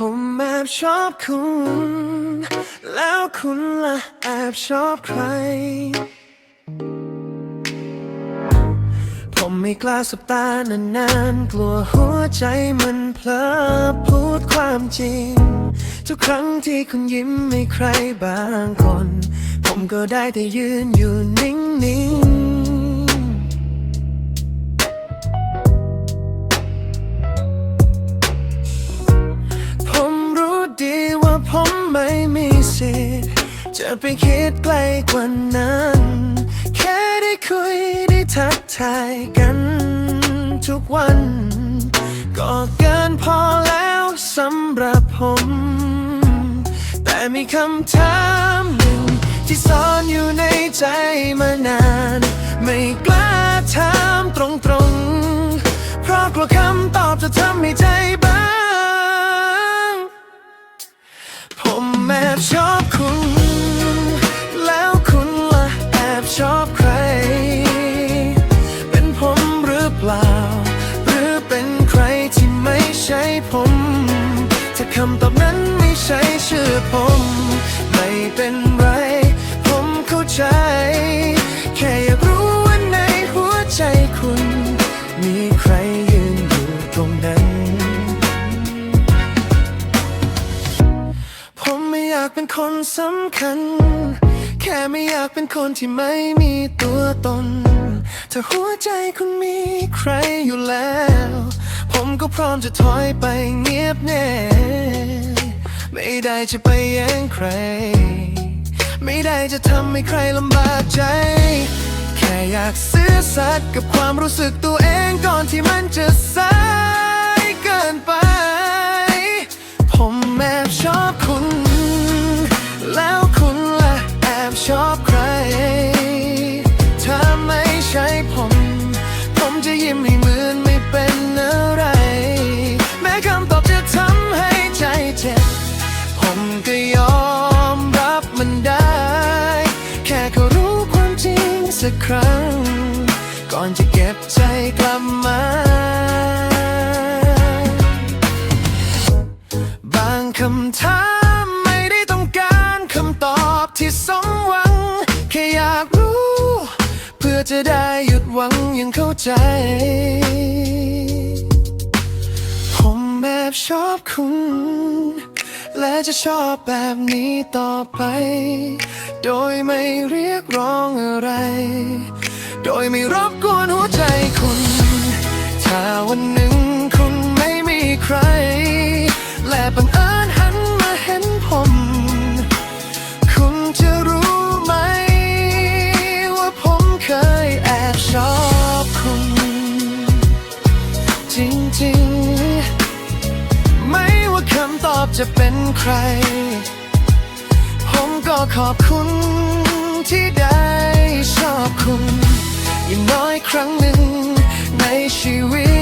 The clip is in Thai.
ผมแอบชอบคุณ แล้วคุณล่ะแอบชอบใคร ผมไม่กล้าสบตานานๆ กลัวหัวใจมันเพลอพูดความจริง ทุกครั้งที่คุณยิ้มให้ใครบางคน ผมก็ได้แต่ยืนอยู่นิ่งๆ จะไปคิดไกลกว่านั้น แค่ได้คุยได้ทักทายกันทุกวัน ก็เกินพอแล้วสำหรับผม แต่มีคำถามหนึ่ง ที่ซ่อนอยู่ในใจมานาน ไม่กล้าถามตรงๆ เพราะกลัวคำตอบจะทำให้ใจบ้าง ผมแอบชอบ คำตอบนั้นไม่ใช่ชื่อผม ไม่เป็นไร ผมเข้าใจ แค่อยากรู้ว่าในหัวใจคุณ มีใครยืนอยู่ตรงนั้น ผมไม่อยากเป็นคนสำคัญ แค่ไม่อยากเป็นคนที่ไม่มีตัวตน ถ้าหัวใจคุณมีใครอยู่แล้ว ผมก็พร้อมจะถอยไปเงียบแน่ไม่ได้จะไปแย่งใคร ไม่ได้จะทำให้ใครลำบากใจ แค่อยากซื่อสัตย์กับความรู้สึกตัวเองก่อนที่มันจะสายเกินไป ผมแอบชอบคุณ แล้วคุณล่ะแอบชอบใคร ถ้าไม่ใช่ผม ผมจะยิ้มให้เหมือนไม่เป็น คำตอบจะทำให้ใจเจ็บ ผมก็ยอมรับมันได้ แค่เขารู้ความจริงสักครั้ง ก่อนจะเก็บใจกลับมา บางคำถามไม่ได้ต้องการคำตอบที่สมหวัง แค่อยากรู้ เพื่อจะได้หยุดหวังยังเข้าใจ ชอบคุณ และจะชอบแบบนี้ต่อไป โดยไม่เรียกร้องอะไร โดยไม่รบกวนหัวใจคุณ ถ้าวันหนึ่งคุณไม่มีใคร และบังเอิญหันมาเห็นผม คุณจะรู้ไหม ว่าผมเคยแอบชอบคุณ จริงๆ คำตอบจะเป็นใคร ผมก็ขอบคุณที่ได้ชอบคุณ อย่างน้อยครั้งหนึ่งในชีวิต